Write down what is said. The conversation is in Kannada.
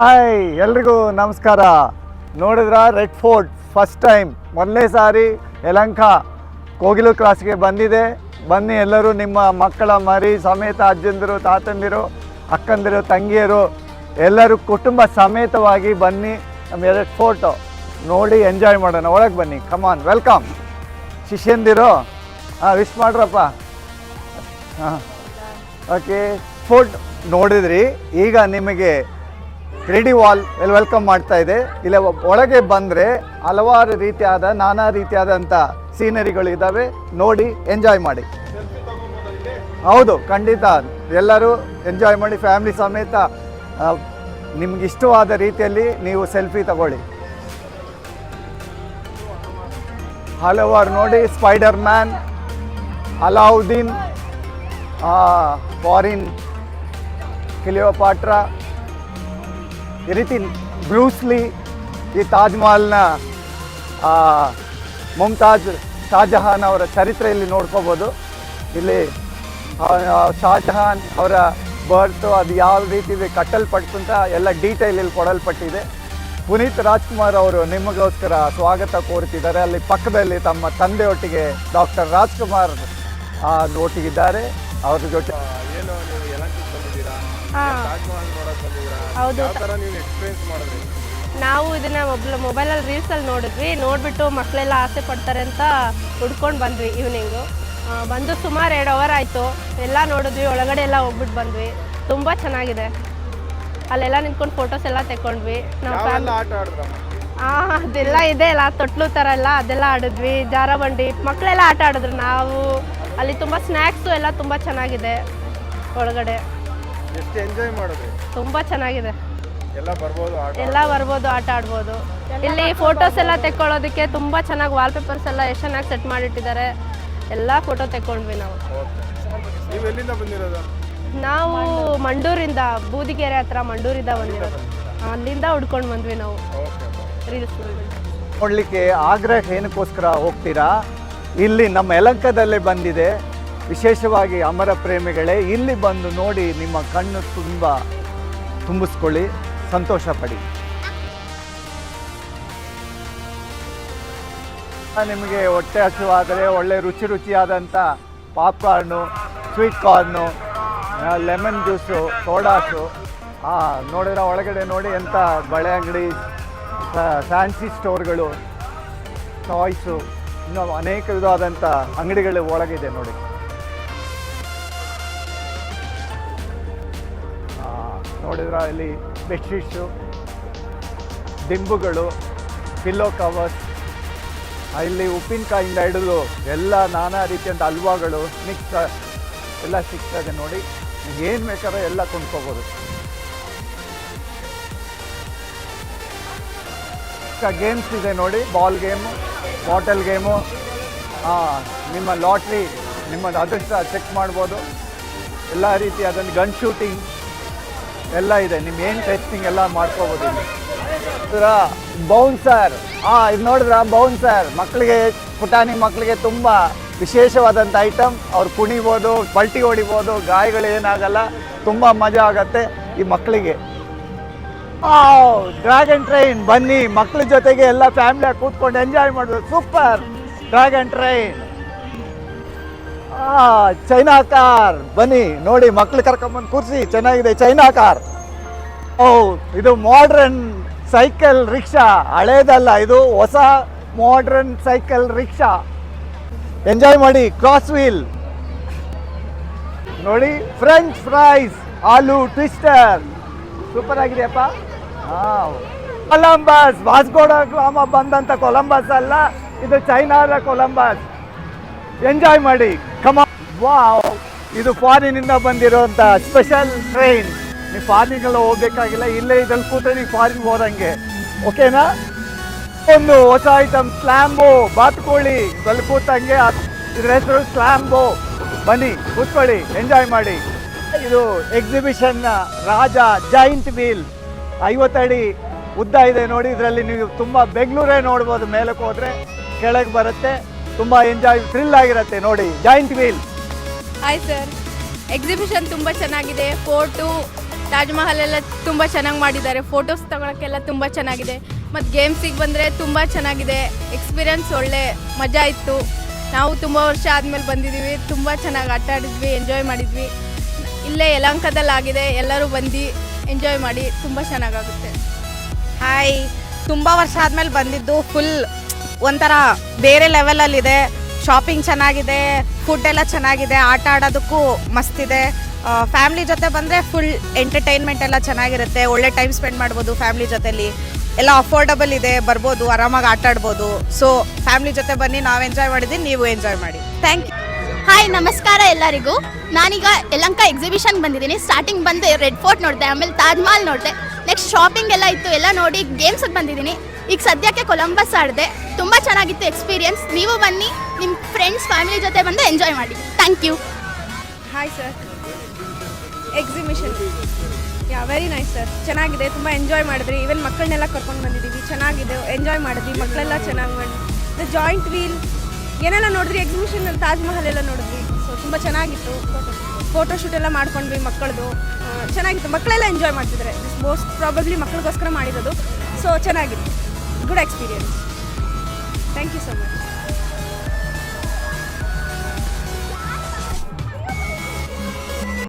ಹಾಯ್ ಎಲ್ರಿಗೂ ನಮಸ್ಕಾರ. ನೋಡಿದ್ರ ರೆಡ್ ಫೋರ್ಟ್ ಫಸ್ಟ್ ಟೈಮ್ ಮೊದಲನೇ ಸಾರಿ ಯಲಂಕ ಕೋಗಿಲು ಕ್ರಾಸ್ಗೆ ಬಂದಿದೆ. ಬನ್ನಿ ಎಲ್ಲರೂ ನಿಮ್ಮ ಮಕ್ಕಳ ಮರಿ, ಸಮೇತ ಅಜ್ಜಂದಿರು, ತಾತಂದಿರು, ಅಕ್ಕಂದಿರು, ತಂಗಿಯರು, ಎಲ್ಲರೂ ಕುಟುಂಬ ಸಮೇತವಾಗಿ ಬನ್ನಿ. ನಮ್ಮ ರೆಡ್ ಫೋರ್ಟು ನೋಡಿ ಎಂಜಾಯ್ ಮಾಡೋಣ. ಒಳಗೆ ಬನ್ನಿ. ಕಮಾನ್ ವೆಲ್ಕಮ್ ಶಿಷ್ಯಂದಿರು. ಹಾಂ ವಿಶ್ ಮಾಡ್ರಪ್ಪ. ಹಾಂ. ಓಕೆ ಫೋರ್ಟ್ ನೋಡಿದ್ರಿ. ಈಗ ನಿಮಗೆ ರೆಡಿ ವಾಲ್ ಎಲ್ಲಿ ವೆಲ್ಕಮ್ ಮಾಡ್ತಾ ಇದೆ. ಇಲ್ಲ ಒಳಗೆ ಬಂದರೆ ಹಲವಾರು ರೀತಿಯಾದ, ನಾನಾ ರೀತಿಯಾದಂಥ ಸೀನರಿಗಳು ಇದಾವೆ ನೋಡಿ, ಎಂಜಾಯ್ ಮಾಡಿ. ಹೌದು, ಖಂಡಿತ. ಎಲ್ಲರೂ ಎಂಜಾಯ್ ಮಾಡಿ, ಫ್ಯಾಮಿಲಿ ಸಮೇತ ನಿಮ್ಗೆ ಇಷ್ಟವಾದ ರೀತಿಯಲ್ಲಿ ನೀವು ಸೆಲ್ಫಿ ತಗೊಳ್ಳಿ. ಹಲವಾರು ನೋಡಿ spider man Alauddin foreign, Cleopatra ಈ ರೀತಿ ಬ್ರೂಸ್ಲಿ ಈ ತಾಜ್ ಮಹಲ್ನ ಮುಮ್ತಾಜ್ ಶಾಜಹಾನ್ ಅವರ ನೋಡ್ಕೋಬೋದು. ಇಲ್ಲಿ ಆ, ಆ, ಶಾಜಹಾನ್ ಅವರ ಬರ್ತು ಅದು ಯಾವ ರೀತಿ ಕಟ್ಟಲ್ಪಟ್ಟು ಅಂತ ಎಲ್ಲ ಡೀಟೇಲ್ ಇಲ್ಲಿ ಕೊಡಲ್ಪಟ್ಟಿದೆ. ಪುನೀತ್ ರಾಜ್ಕುಮಾರ್ ಅವರು ನಿಮಗೋಸ್ಕರ ಸ್ವಾಗತ ಕೋರುತ್ತಿದ್ದಾರೆ. ಅಲ್ಲಿ ಪಕ್ಕದಲ್ಲಿ ತಮ್ಮ ತಂದೆಯೊಟ್ಟಿಗೆ ಡಾಕ್ಟರ್ ರಾಜ್ಕುಮಾರ್ ಒಟ್ಟಿಗಿದ್ದಾರೆ ಅವ್ರ ಜೊತೆ ಏನು ತಾಜ್ ಮಹಲ್ ನೋಡಕ್ ಬಂದಿದ್ದೀರಾ? ಹೌದು. ಯಾವ ನೀವು ಎಕ್ಸ್ಪೀರಿಯನ್ಸ್ ಮಾಡಿದ್ರಿ? ನಾವು ಇದನ್ನ ಮೊಬೈಲ್ ಮೊಬೈಲಲ್ಲಿ ರೀಲ್ಸಲ್ಲಿ ನೋಡಿದ್ವಿ. ನೋಡಿಬಿಟ್ಟು ಮಕ್ಕಳೆಲ್ಲ ಆಸೆ ಪಡ್ತಾರೆ ಅಂತ ಹುಡ್ಕೊಂಡು ಬಂದ್ವಿ ಈವ್ನಿಂಗು ಬಂದು ಸುಮಾರು ಎರಡು ಅವರ್ ಆಯಿತು. ಎಲ್ಲ ನೋಡಿದ್ವಿ ಒಳಗಡೆ ಎಲ್ಲ ಹೋಗ್ಬಿಟ್ಟು ಬಂದ್ವಿ. ತುಂಬ ಚೆನ್ನಾಗಿದೆ. ಅಲ್ಲೆಲ್ಲ ನಿಂತ್ಕೊಂಡು ಫೋಟೋಸ್ ಎಲ್ಲ ತೆಕ್ಕೊಂಡ್ವಿ. ನಾವು ಯಾವೆಲ್ಲ ಆಟ ಆಡಿದ್ರಮ್ಮ ಹಾಂ ಅದೆಲ್ಲ ಇದೆ ಅಲ್ಲ ತೊಟ್ಲು ಥರ ಎಲ್ಲ ಅದೆಲ್ಲ ಆಡಿದ್ವಿ. ಜಾರಬಂಡಿ ಮಕ್ಕಳೆಲ್ಲ ಆಟ ಆಡಿದ್ರು ನಾವು. ಅಲ್ಲಿ ತುಂಬ ಸ್ನ್ಯಾಕ್ಸು ಎಲ್ಲ ತುಂಬ ಚೆನ್ನಾಗಿದೆ ಒಳಗಡೆ. ಎಷ್ಟು ಎಂಜಾಯ್ ಮಾಡಿದ್ರಿ? ತುಂಬ ಚೆನ್ನಾಗಿದೆ. ಎಲ್ಲ ಬರ್ಬೋದು ಆಟ ಎಲ್ಲ ಬರ್ಬೋದು ಆಟ ಆಡ್ಬೋದು. ಇಲ್ಲಿ ಫೋಟೋಸ್ ಎಲ್ಲ ತೆಕ್ಕೊಳ್ಳೋದಕ್ಕೆ ತುಂಬಾ ಚೆನ್ನಾಗಿ ವಾಲ್ಪೇಪರ್ಸ್ ಎಲ್ಲ ಎಷ್ಟು ಚೆನ್ನಾಗಿ ಸೆಟ್ ಮಾಡಿಟ್ಟಿದ್ದಾರೆ. ಎಲ್ಲ ಫೋಟೋ ತೆಕ್ಕೊಂಡ್ವಿ ನಾವು. ನೀವು ಎಲ್ಲಿಂದ ಬಂದಿರೋದು? ನಾವು ಮಂಡೂರಿಂದ ಬೂದಿಗೆರೆ ಹತ್ರ ಮಂಡೂರಿಂದ ಬಂದಿರೋದು. ಅಲ್ಲಿಂದ ಹುಡ್ಕೊಂಡು ಬಂದ್ವಿ ನಾವು. ಓಕೆ ರೀಲ್ಸ್ ನೋಡಲಿಕ್ಕೆ ಆಗ್ರಹ ಏನಕ್ಕೋಸ್ಕರ ಹೋಗ್ತೀರಾ? ಇಲ್ಲಿ ನಮ್ಮ ಯಲಂಕದಲ್ಲೇ ಬಂದಿದೆ. ವಿಶೇಷವಾಗಿ ಅಮರ ಪ್ರೇಮಿಗಳೇ, ಇಲ್ಲಿ ಬಂದು ನೋಡಿ ನಿಮ್ಮ ಕಣ್ಣು ತುಂಬ ತುಂಬಿಸ್ಕೊಳ್ಳಿ, ಸಂತೋಷ ಪಡಿ. ನಿಮಗೆ ಹೊಟ್ಟೆ ಹಸಿವಾದರೆ, ಒಳ್ಳೆ ರುಚಿ ರುಚಿಯಾದಂಥ popcorn, sweet corn lemon juice, sodas ಹಾಂ ನೋಡಿದ್ರೆ ಒಳಗಡೆ ನೋಡಿ ಎಂಥ ಬಳೆ ಅಂಗಡಿ ಫ್ಯಾನ್ಸಿ ಸ್ಟೋರ್ಗಳು, ಟಾಯ್ಸು, ಇನ್ನೂ ಅನೇಕ ವಿಧವಾದಂಥ ಅಂಗಡಿಗಳು ಒಳಗಿದೆ ನೋಡಿ. ನೋಡಿದ್ರ ಇಲ್ಲಿ ಬೆಡ್ಶೀಟ್ಸು ದಿಂಬುಗಳು ಪಿಲ್ಲೋ ಕವರ್ಸ್ ಇಲ್ಲಿ ಉಪ್ಪಿನಕಾಯಿಂದ ಹಿಡಿದು ಎಲ್ಲ ನಾನಾ ರೀತಿಯಂಥ ಹಲ್ವಾಗಳು ಮಿಕ್ಸ್ ಎಲ್ಲ ಸಿಗ್ತದೆ ನೋಡಿ. ಏನು ಬೇಕಾದ್ರೆ ಎಲ್ಲ ಕೊಂಡ್ಕೋಬೋದು. ಗೇಮ್ಸ್ ಇದೆ ನೋಡಿ ಬಾಲ್ ಗೇಮು ಬಾಟಲ್ ಗೇಮು ನಿಮ್ಮ ಲಾಟ್ರಿ ನಿಮ್ಮ ಅದೃಷ್ಟ ಚೆಕ್ ಮಾಡ್ಬೋದು. ಎಲ್ಲ ರೀತಿ ಅದನ್ನು ಗನ್ ಶೂಟಿಂಗ್ ಎಲ್ಲ ಇದೆ. ನಿಮ್ಮ ಏನು ಟೆಸ್ಟಿಂಗ್ ಎಲ್ಲ ಮಾಡ್ಕೋಬೋದು ಬೌನ್ಸರ್ ಹಾಂ ಇದು ನೋಡಿದ್ರ? ಬೌನ್ಸರ್ ಮಕ್ಕಳಿಗೆ ಪುಟಾಣಿ ಮಕ್ಕಳಿಗೆ ತುಂಬ ವಿಶೇಷವಾದಂಥ ಐಟಮ್ ಅವ್ರು ಕುಣಿಬೋದು, ಪಲ್ಟಿ ಹೊಡಿಬೋದು, ಗಾಯಗಳು ಏನಾಗಲ್ಲ, ತುಂಬ ಮಜಾ ಆಗತ್ತೆ ಈ ಮಕ್ಕಳಿಗೆ ಡ್ರ್ಯಾಗನ್ ಟ್ರೈನ್ ಬನ್ನಿ ಮಕ್ಕಳ ಜೊತೆಗೆ ಎಲ್ಲ ಫ್ಯಾಮಿಲಿಯಾಗಿ ಕೂತ್ಕೊಂಡು ಎಂಜಾಯ್ ಮಾಡೋದು super dragon train China car. ಬನ್ನಿ, ನೋಡಿ, ಮಕ್ಳು ಕರ್ಕೊಂಬಂದು ಕೂರಿಸಿ, ಚೆನ್ನಾಗಿದೆ, ಚೈನಾ ಕಾರ್. ಓ ಇದು ಮಾಡ್ರನ್ ಸೈಕಲ್ ರಿಕ್ಷಾ ಹಳೇದಲ್ಲ, ಇದು ಹೊಸ ಮಾಡ್ರನ್ ಸೈಕಲ್ ರಿಕ್ಷಾ ಎಂಜಾಯ್ ಮಾಡಿ ಕ್ರಾಸ್ ವೀಲ್ ನೋಡಿ French fries aloo twister super ಆಗಿದೆಯಪ್ಪ Columbus Vasco da Gama ಬಂದಂಥ ಕೊಲಂಬಸ್ ಅಲ್ಲ, ಇದು ಚೈನಾದ ಕೊಲಂಬಸ್ ಎಂಜಾಯ್ ಮಾಡಿ. ಕಮ ವಾವ್ ಇದು ಫಾರಿನಿಂದ ಬಂದಿರೋಂಥ ಸ್ಪೆಷಲ್ ಟ್ರೈನ್ ನೀವು ಫಾರಿನ್ಗೆಲ್ಲ ಹೋಗ್ಬೇಕಾಗಿಲ್ಲ, ಇಲ್ಲೇ ಇದ್ರಲ್ಲಿ ಕೂತ್ರೆ ನೀವು ಫಾರಿನ್ ಹೋದಂಗೆ. ಓಕೆನಾ ಒಂದು ಹೊಸ ಐಟಮ್ ಸ್ಲ್ಯಾಂಬೋ ಬಾತುಕೋಳಿ. ಇದ್ರಲ್ಲಿ ಕೂತಂಗೆ ಇದ್ರ ಹೆಸರು ಸ್ಲ್ಯಾಂಬೋ ಬನ್ನಿ, ಕೂತ್ಕೊಳ್ಳಿ ಎಂಜಾಯ್ ಮಾಡಿ. ಇದು ಎಕ್ಸಿಬಿಷನ್ ರಾಜ ಜೈಂಟ್ ವೀಲ್ ಐವತ್ತಡಿ ಉದ್ದ ಇದೆ ನೋಡಿ, ಇದರಲ್ಲಿ ನೀವು ತುಂಬ ಬೆಂಗಳೂರೇ ನೋಡ್ಬೋದು, ಮೇಲಕ್ಕೆ ಹೋದರೆ ಕೆಳಗೆ ಬರುತ್ತೆ. ತುಂಬ ಎಂಜಾಯ್ ಥ್ರಿಲ್ ಆಗಿರುತ್ತೆ ನೋಡಿ. Giant wheel hi sir exhibition ತುಂಬ ಚೆನ್ನಾಗಿದೆ. ಫೋಟೋ ತಾಜ್ ಮಹಲ್ ಎಲ್ಲ ತುಂಬ ಚೆನ್ನಾಗಿ ಮಾಡಿದ್ದಾರೆ. ಫೋಟೋಸ್ ತಗೊಳಕ್ಕೆಲ್ಲ ತುಂಬ ಚೆನ್ನಾಗಿದೆ. ಮತ್ತು ಗೇಮ್ಸಿಗೆ ಬಂದರೆ ತುಂಬ ಚೆನ್ನಾಗಿದೆ. ಎಕ್ಸ್ಪೀರಿಯನ್ಸ್ ಒಳ್ಳೆ ಮಜಾ ಇತ್ತು. ನಾವು ತುಂಬ ವರ್ಷ ಆದಮೇಲೆ ಬಂದಿದ್ದೀವಿ ತುಂಬ ಚೆನ್ನಾಗಿ ಆಟ ಆಡಿದ್ವಿ ಎಂಜಾಯ್ ಮಾಡಿದ್ವಿ. ಇಲ್ಲೇ ಯಲಹಂಕದಲ್ಲಿ ಆಗಿದೆ. ಎಲ್ಲರೂ ಬಂದು ಎಂಜಾಯ್ ಮಾಡಿ ತುಂಬ ಚೆನ್ನಾಗಾಗುತ್ತೆ ಹಾಯ್ ತುಂಬ ವರ್ಷ ಆದಮೇಲೆ ಬಂದಿದ್ದು ಫುಲ್ ಒಂಥರ ಬೇರೆ ಲೆವೆಲಲ್ಲಿದೆ ಶಾಪಿಂಗ್ ಚೆನ್ನಾಗಿದೆ ಫುಡ್ ಎಲ್ಲ ಚೆನ್ನಾಗಿದೆ, ಆಟ ಆಡೋದಕ್ಕೂ ಮಸ್ತಿದೆ. ಫ್ಯಾಮ್ಲಿ ಜೊತೆ ಬಂದರೆ ಫುಲ್ ಎಂಟರ್ಟೈನ್ಮೆಂಟ್ ಎಲ್ಲ ಚೆನ್ನಾಗಿರುತ್ತೆ. ಒಳ್ಳೆ ಟೈಮ್ ಸ್ಪೆಂಡ್ ಮಾಡ್ಬೋದು ಫ್ಯಾಮ್ಲಿ ಜೊತೆಲಿ. ಎಲ್ಲ ಅಫೋರ್ಡಬಲ್ ಇದೆ, ಬರ್ಬೋದು, ಆರಾಮಾಗಿ ಆಟ ಆಡ್ಬೋದು. ಸೊ ಫ್ಯಾಮ್ಲಿ ಜೊತೆ ಬನ್ನಿ, ನಾವು ಎಂಜಾಯ್ ಮಾಡಿದ್ದೀವಿ ನೀವು ಎಂಜಾಯ್ ಮಾಡಿ. ಥ್ಯಾಂಕ್ ಯು ಹಾಯ್ ನಮಸ್ಕಾರ ಎಲ್ಲರಿಗೂ. ನಾನೀಗ ಯಲಂಕ ಎಕ್ಸಿಬಿಷನ್ ಬಂದಿದ್ದೀನಿ. ಸ್ಟಾರ್ಟಿಂಗ್ ಬಂದು ರೆಡ್ ಫೋರ್ಟ್ ನೋಡಿದೆ, ಆಮೇಲೆ ತಾಜ್ ಮಹಲ್ ನೋಡಿದೆ. ನೆಕ್ಸ್ಟ್ ಶಾಪಿಂಗ್ ಎಲ್ಲ ಇತ್ತು, ಎಲ್ಲ ನೋಡಿ ಗೇಮ್ಸಿಗೆ ಬಂದಿದ್ದೀನಿ. ಈಗ ಸದ್ಯಕ್ಕೆ ಕೊಲಂಬಸ್ ಆಡಿದೆ. ತುಂಬ ಚೆನ್ನಾಗಿತ್ತು ಎಕ್ಸ್ಪೀರಿಯನ್ಸ್ ನೀವು ಬನ್ನಿ ನಿಮ್ಮ ಫ್ರೆಂಡ್ಸ್ ಫ್ಯಾಮಿಲಿ ಜೊತೆ ಬಂದು ಎಂಜಾಯ್ ಮಾಡಿ. Thank you hi sir exhibition yeah very nice sir ಚೆನ್ನಾಗಿದೆ, ತುಂಬ ಎಂಜಾಯ್ ಮಾಡಿದ್ರಿ. ಈವನ್ ಮಕ್ಕಳನ್ನೆಲ್ಲ ಕರ್ಕೊಂಡು ಬಂದಿದ್ದೀವಿ. ಚೆನ್ನಾಗಿದೆ ಎಂಜಾಯ್ ಮಾಡಿದ್ವಿ. ಮಕ್ಕಳೆಲ್ಲ ಚೆನ್ನಾಗಿ ಮಾಡಿ. ದ ಜಾಯಿಂಟ್ ವೀಲ್ ಏನೆಲ್ಲ ನೋಡಿದ್ರಿ? ಎಕ್ಸಿಬಿಷನ್ ತಾಜ್ ಮಹಲ್ ಎಲ್ಲ ನೋಡಿದ್ವಿ ಸೊ ತುಂಬ ಚೆನ್ನಾಗಿತ್ತು. ಫೋಟೋಶೂಟ್ ಎಲ್ಲ ಮಾಡ್ಕೊಂಡ್ವಿ ಮಕ್ಕಳದು. ಚೆನ್ನಾಗಿತ್ತು. ಮಕ್ಕಳೆಲ್ಲ ಎಂಜಾಯ್ ಮಾಡ್ತಿದ್ದಾರೆ. ಮೋಸ್ಟ್ ಪ್ರಾಬಬ್ಲಿ ಮಕ್ಕಳಿಗೋಸ್ಕರ ಮಾಡಿರೋದು. ಸೊ ಚೆನ್ನಾಗಿತ್ತು. Good experience thank you so much